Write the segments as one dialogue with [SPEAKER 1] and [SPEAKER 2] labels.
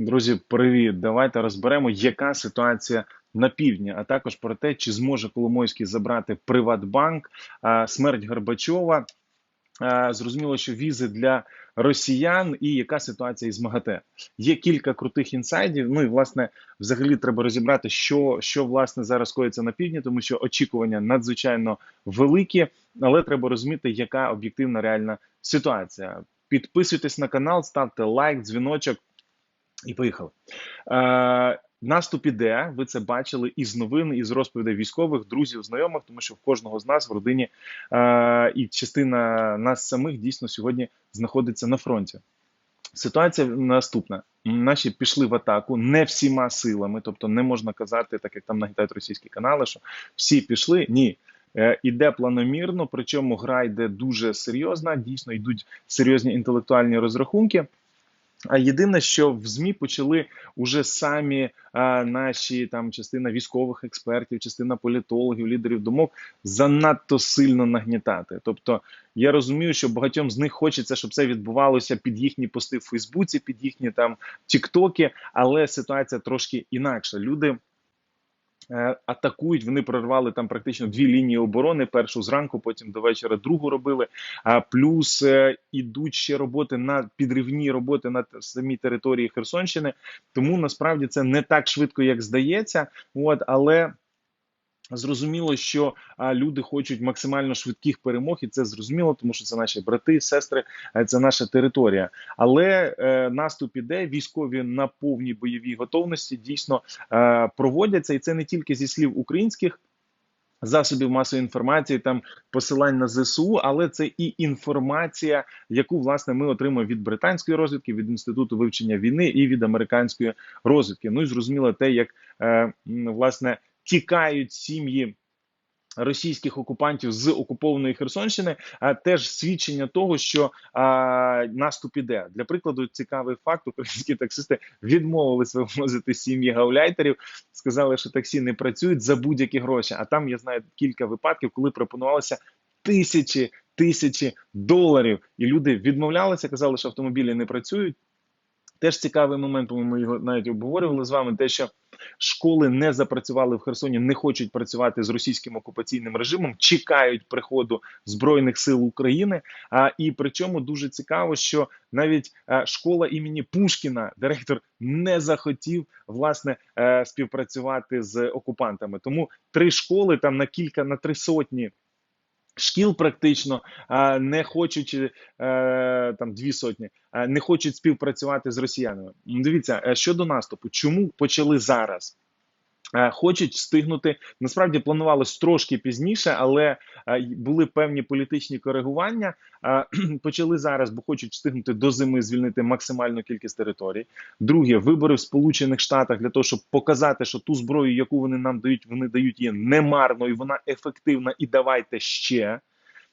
[SPEAKER 1] Друзі, привіт! Давайте розберемо, яка ситуація на півдні, а також про те, чи зможе Коломойський забрати Приватбанк, смерть Горбачова. Зрозуміло, що візи для росіян і яка ситуація із МАГАТЕ. Є кілька крутих інсайдів. Ну і власне, взагалі, треба розібрати, що, що власне зараз коїться на півдні, тому що очікування надзвичайно великі, але треба розуміти, яка об'єктивна реальна ситуація. Підписуйтесь на канал, ставте лайк, дзвіночок. І поїхали. Е, наступ іде. Ви це бачили із новин, із розповідей військових, друзів, знайомих, тому що в кожного з нас в родині е, і частина нас самих дійсно сьогодні знаходиться на фронті. Ситуація наступна: наші пішли в атаку не всіма силами, тобто не можна казати, так як там нагітають російські канали, що всі пішли. Ні. Е, Іде планомірно, причому гра йде дуже серйозна. Дійсно йдуть серйозні інтелектуальні розрахунки. А єдине, що в змі почали уже самі а, наші там частина військових експертів, частина політологів, лідерів думок занадто сильно нагнітати. Тобто я розумію, що багатьом з них хочеться, щоб це відбувалося під їхні пости в Фейсбуці, під їхні там Тіктоки, але ситуація трошки інакша. Люди. Е, Атакують, вони прорвали там практично дві лінії оборони. Першу зранку, потім до вечора другу робили. А плюс е, ідуть ще роботи на підривні роботи на самій території Херсонщини. Тому насправді це не так швидко, як здається. От але. Зрозуміло, що люди хочуть максимально швидких перемог, і це зрозуміло, тому що це наші брати, сестри, е, це наша територія. Але е, наступ іде, військові на повній бойовій готовності дійсно е, проводяться, і це не тільки зі слів українських. Засобів масової інформації, там посилань на ЗСУ, але це і інформація, яку власне ми отримуємо від британської розвідки, від інституту вивчення війни і від американської розвідки. Ну і зрозуміло те, як е, власне тікають сім'ї. Російських окупантів з окупованої Херсонщини а теж свідчення того, що а, наступ іде. Для прикладу, цікавий факт: українські таксисти відмовились вивозити сім'ї гауляйтерів, сказали, що таксі не працюють за будь-які гроші. А там я знаю кілька випадків, коли пропонувалося тисячі тисячі доларів, і люди відмовлялися, казали, що автомобілі не працюють. Теж цікавий момент, ми його навіть обговорювали з вами. Те, що школи не запрацювали в Херсоні, не хочуть працювати з російським окупаційним режимом, чекають приходу збройних сил України. А і причому дуже цікаво, що навіть школа імені Пушкіна, директор не захотів власне е, співпрацювати з окупантами. Тому три школи там на кілька на три сотні. Шкіл практично не хочуть е, там дві сотні, не хочуть співпрацювати з росіянами. Дивіться е, щодо наступу, чому почали зараз? Е, Хочуть встигнути насправді планувалось трошки пізніше, але е, були певні політичні коригування. Е, Почали зараз, бо хочуть встигнути до зими звільнити максимальну кількість територій. Друге, вибори в Сполучених Штатах для того, щоб показати, що ту зброю, яку вони нам дають, вони дають є немарною, вона ефективна, і давайте ще.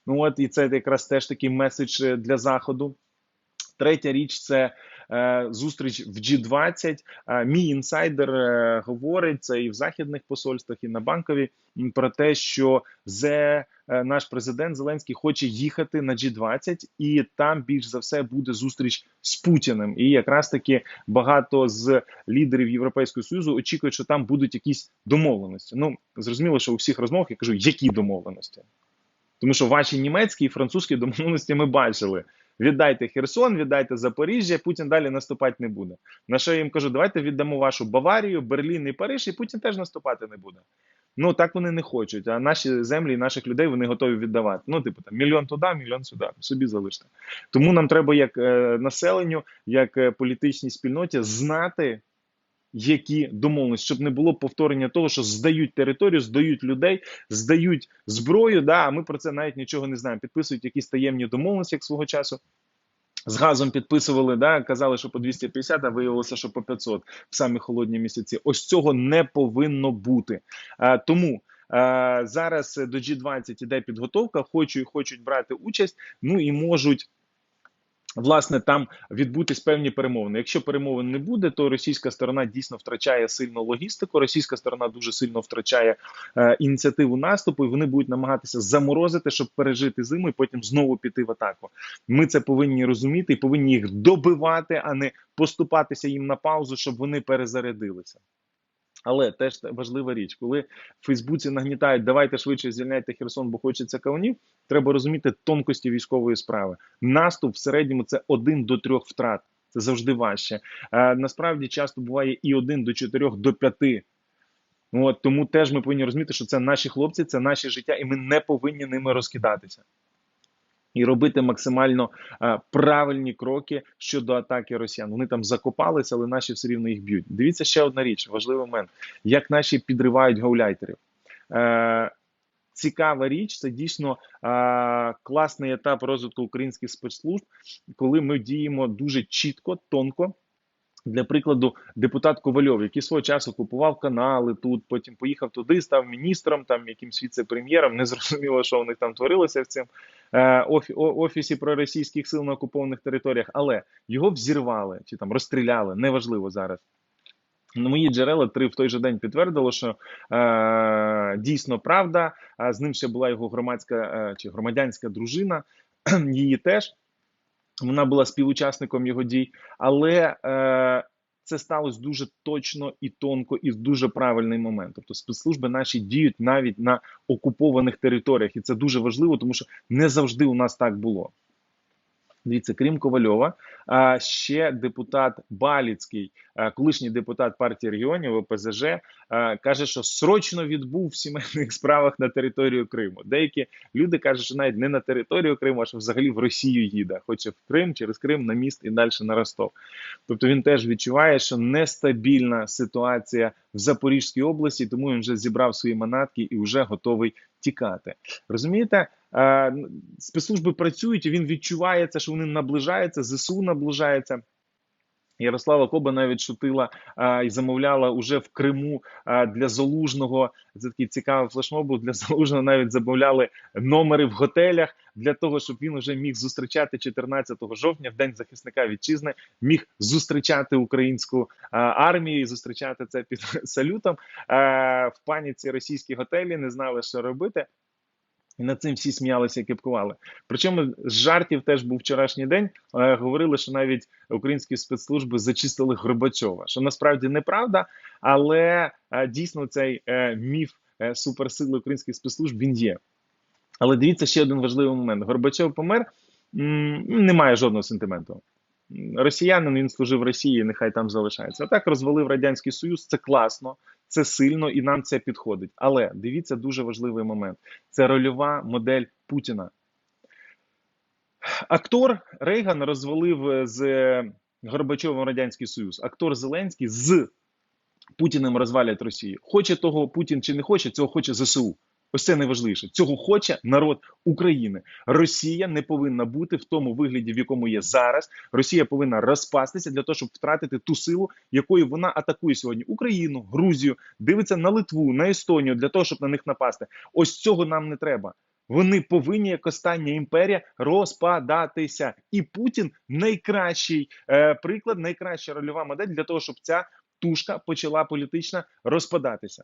[SPEAKER 1] Ну от і це якраз теж такий меседж для заходу. Третя річ це зустріч в G20. Е, мій інсайдер е, говорить це і в західних посольствах, і на банкові про те, що зе е, наш президент Зеленський хоче їхати на G20, і там більш за все буде зустріч з Путіним. І якраз таки багато з лідерів Європейського союзу очікують, що там будуть якісь домовленості. Ну зрозуміло, що у всіх розмовах я кажу, які домовленості. Тому що ваші німецькі і французькі домовленості ми бачили. Віддайте Херсон, віддайте Запоріжжя, Путін далі наступати не буде. На що я їм кажу, давайте віддамо вашу Баварію, Берлін і Париж, і Путін теж наступати не буде. Ну так вони не хочуть. А наші землі і наших людей вони готові віддавати. Ну, типу, там мільйон туди, мільйон сюди. Собі залиште. Тому нам треба, як е, населенню, як е, політичній спільноті, знати, які домовленості, щоб не було повторення того, що здають територію, здають людей, здають зброю. Да, а ми про це навіть нічого не знаємо. Підписують якісь таємні домовленості, як свого часу. З газом підписували, да, казали, що по 250, а виявилося, що по 500 в самі холодні місяці. Ось цього не повинно бути. А, тому а, зараз до G20 іде підготовка, хочуть, хочуть брати участь, ну і можуть Власне, там відбутись певні перемовини. Якщо перемовин не буде, то російська сторона дійсно втрачає сильно логістику. Російська сторона дуже сильно втрачає е, ініціативу наступу, і вони будуть намагатися заморозити, щоб пережити зиму і потім знову піти в атаку. Ми це повинні розуміти і повинні їх добивати, а не поступатися їм на паузу, щоб вони перезарядилися. Але теж важлива річ, коли в Фейсбуці нагнітають, давайте швидше звільняйте Херсон, бо хочеться кавунів. Треба розуміти тонкості військової справи. Наступ в середньому це один до трьох втрат. Це завжди важче. А, насправді часто буває і один до чотирьох до п'яти. От тому теж ми повинні розуміти, що це наші хлопці, це наші життя, і ми не повинні ними розкидатися і робити максимально а, правильні кроки щодо атаки росіян. Вони там закопалися, але наші все рівно їх б'ють. Дивіться ще одна річ, важливий момент, як наші підривають гауляйтерів. Е, Цікава річ, це дійсно а, класний етап розвитку українських спецслужб, коли ми діємо дуже чітко, тонко. Для прикладу, депутат Ковальов, який свого часу купував канали тут, потім поїхав туди, став міністром, там якимсь віце-прем'єром. Не зрозуміло, що у них там творилося в е, офі, офісі проросійських сил на окупованих територіях, але його взірвали чи там розстріляли, неважливо зараз. Мої джерела три в той же день підтвердило, що е, дійсно правда. А з ним ще була його громадська е, чи громадянська дружина. Її теж вона була співучасником його дій, але е, це сталося дуже точно і тонко, і в дуже правильний момент. Тобто спецслужби наші діють навіть на окупованих територіях, і це дуже важливо, тому що не завжди у нас так було. Дивіться, крім Ковальова, ще депутат Баліцький, колишній депутат партії регіонів ОПЗЖ, каже, що срочно відбув в сімейних справах на територію Криму. Деякі люди кажуть, що навіть не на територію Криму, а що взагалі в Росію їде, хоче в Крим через Крим на міст і далі на Ростов. Тобто він теж відчуває, що нестабільна ситуація в Запорізькій області, тому він вже зібрав свої манатки і вже готовий тікати. Розумієте? Спецслужби працюють, і він відчуває це, що вони наближаються, ЗСУ наближається. Ярослава Коба навіть шутила а, і замовляла уже в Криму а, для залужного. Це такий цікавий флешмоб. Для залужного навіть замовляли номери в готелях для того, щоб він вже міг зустрічати 14 жовтня, в день захисника вітчизни, міг зустрічати українську а, армію і зустрічати це під салютом. А, в паніці російські готелі не знали, що робити. І над цим всі сміялися і кипкували. Причому з жартів теж був вчорашній день. Е, говорили, що навіть українські спецслужби зачистили Горбачова, що насправді неправда, але е, дійсно цей е, міф е, суперсили українських спецслужб він є. Але дивіться ще один важливий момент: Горбачов помер, немає жодного сентименту. Росіянин він служив Росії, нехай там залишається. А так розвалив радянський союз. Це класно, це сильно і нам це підходить. Але дивіться дуже важливий момент: це рольова модель Путіна. Актор Рейган розвалив е, з Горбачовим Радянський Союз. Актор Зеленський з Путіним розвалять Росію. Хоче того Путін чи не хоче, цього хоче ЗСУ. Ось це найважливіше. Цього хоче народ України. Росія не повинна бути в тому вигляді, в якому є зараз. Росія повинна розпастися для того, щоб втратити ту силу, якою вона атакує сьогодні Україну, Грузію, дивиться на Литву, на Естонію для того, щоб на них напасти. Ось цього нам не треба. Вони повинні як остання імперія розпадатися. І Путін найкращий е, приклад, найкраща рольова модель для того, щоб ця тушка почала політично розпадатися.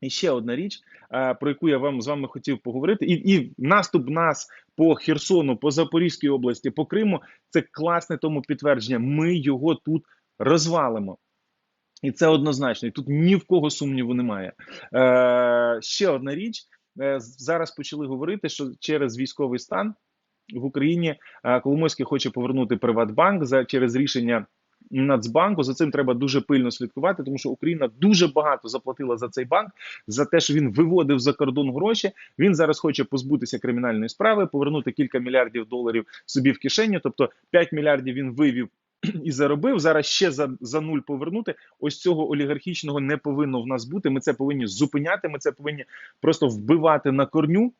[SPEAKER 1] І ще одна річ, е, про яку я вам з вами хотів поговорити, і і наступ нас по Херсону, по Запорізькій області, по Криму це класне тому підтвердження. Ми його тут розвалимо. І це однозначно. І тут ні в кого сумніву немає. Е, Ще одна річ. Е, зараз почали говорити, що через військовий стан в Україні е, Коломойський хоче повернути Приватбанк за через рішення Нацбанку за цим треба дуже пильно слідкувати, тому що Україна дуже багато заплатила за цей банк за те, що він виводив за кордон гроші. Він зараз хоче позбутися кримінальної справи, повернути кілька мільярдів доларів собі в кишеню. Тобто 5 мільярдів він вивів і заробив. Зараз ще за за нуль повернути. Ось цього олігархічного не повинно в нас бути. Ми це повинні зупиняти. Ми це повинні просто вбивати на корню.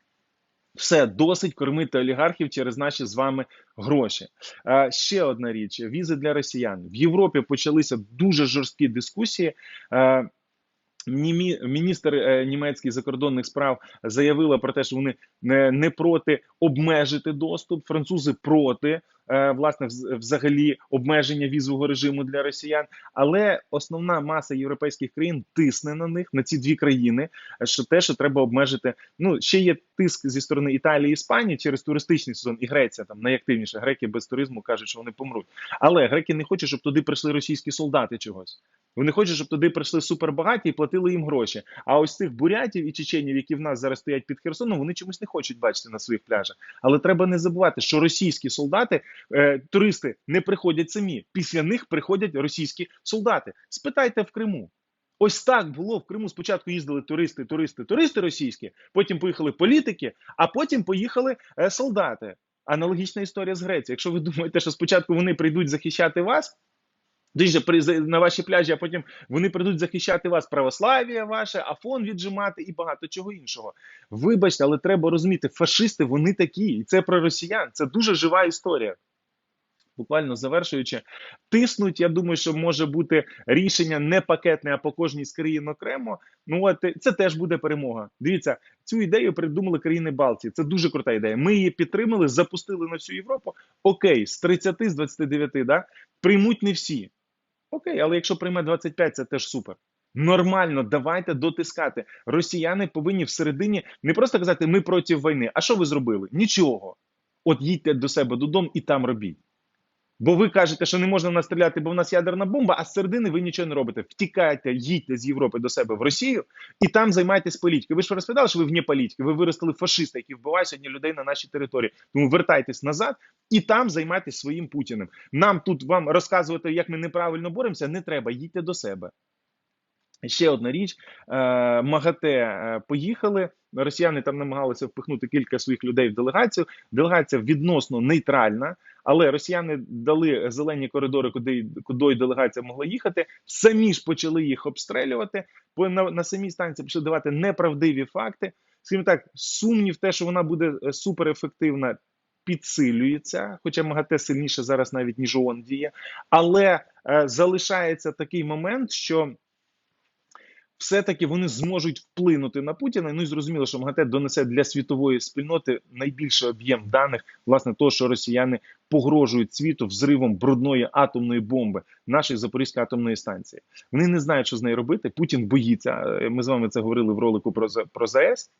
[SPEAKER 1] Все досить кормити олігархів через наші з вами гроші. Е, ще одна річ: візи для росіян в Європі почалися дуже жорсткі дискусії. Е, Міністр е, німецький закордонних справ заявила про те, що вони не, проти обмежити доступ. Французи проти е, власне вз- взагалі обмеження візового режиму для росіян. Але основна маса європейських країн тисне на них на ці дві країни. Що те, що треба обмежити. Ну ще є тиск зі сторони Італії і Іспанії через туристичний сезон, і Греція там найактивніше. Греки без туризму кажуть, що вони помруть. Але греки не хочуть, щоб туди прийшли російські солдати чогось. Вони хочуть, щоб туди прийшли супербагаті і платили їм гроші. А ось цих бурятів і чеченів, які в нас зараз стоять під Херсоном, вони чомусь не хочуть бачити на своїх пляжах. Але треба не забувати, що російські солдати, е, туристи не приходять самі. Після них приходять російські солдати. Спитайте в Криму. Ось так було в Криму. Спочатку їздили туристи, туристи, туристи російські, потім поїхали політики, а потім поїхали е, солдати. Аналогічна історія з Грецією. Якщо ви думаєте, що спочатку вони прийдуть захищати вас. Дуже при на ваші пляжі, а потім вони прийдуть захищати вас, православ'я ваше, афон віджимати і багато чого іншого. Вибачте, але треба розуміти, фашисти вони такі, і це про росіян. Це дуже жива історія. Буквально завершуючи, тиснуть. Я думаю, що може бути рішення не пакетне, а по кожній з країн окремо. Ну от е, це теж буде перемога. Дивіться, цю ідею придумали країни Балтії. Це дуже крута ідея. Ми її підтримали, запустили на всю Європу. Окей, з 30, з 29, да, приймуть не всі. Окей, але якщо прийме 25, це теж супер. Нормально, давайте дотискати. Росіяни повинні всередині не просто казати ми проти війни. А що ви зробили? Нічого. От їдьте до себе додому і там робіть. Бо ви кажете, що не можна в нас стріляти, бо в нас ядерна бомба, а з середини ви нічого не робите. Втікайте, їдьте з Європи до себе в Росію і там займайтесь політикою. Ви ж розповідали, що ви вне політики. Ви виростили фашиста, який вбиває сьогодні людей на нашій території. Тому вертайтесь назад і там займайтесь своїм путіним. Нам тут вам розказувати, як ми неправильно боремося, не треба. Їдьте до себе. Ще одна річ: е, МАГАТЕ е, поїхали. Росіяни там намагалися впихнути кілька своїх людей в делегацію. Делегація відносно нейтральна, але росіяни дали зелені коридори, куди куди делегація могла їхати. Самі ж почали їх обстрілювати. На, на самій станції почали давати неправдиві факти. Скажімо так, сумнів, те, що вона буде е, суперефективна, підсилюється. Хоча МАГАТЕ сильніше зараз навіть ніж ООН діє, але е, залишається такий момент, що все-таки вони зможуть вплинути на Путіна. Ну і зрозуміло, що МГТ донесе для світової спільноти найбільший об'єм даних, власне, того, що росіяни погрожують світу взривом брудної атомної бомби нашої Запорізької атомної станції. Вони не знають, що з нею робити. Путін боїться. Е, Ми з вами це говорили в ролику про про ЗАЕС.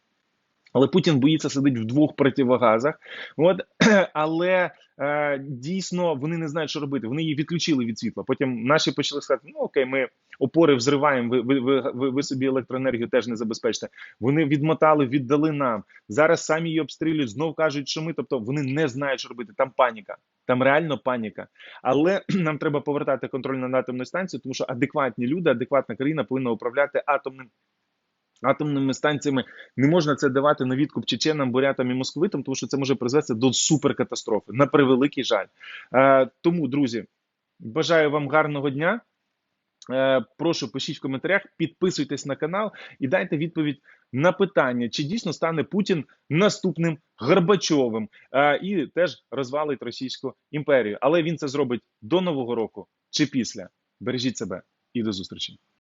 [SPEAKER 1] Але Путін боїться сидить в двох противогазах. От але е, дійсно вони не знають, що робити. Вони її відключили від світла. Потім наші почали сказати: ну окей, ми опори взриваємо. Ви, ви, ви, ви, собі електроенергію теж не забезпечте. Вони відмотали, віддали нам. Зараз самі її обстрілюють. Знов кажуть, що ми. Тобто вони не знають, що робити. Там паніка. Там реально паніка. Але нам треба повертати контроль над атомною станцією, тому що адекватні люди, адекватна країна повинна управляти атомним атомними станціями не можна це давати на відкуп чеченам, бурятам і московитам, тому що це може призвести до суперкатастрофи. На превеликий жаль. Е, тому, друзі, бажаю вам гарного дня. Е, прошу пишіть в коментарях, підписуйтесь на канал і дайте відповідь на питання, чи дійсно стане Путін наступним Горбачовим е, і теж розвалить Російську імперію. Але він це зробить до Нового року чи після. Бережіть себе і до зустрічі.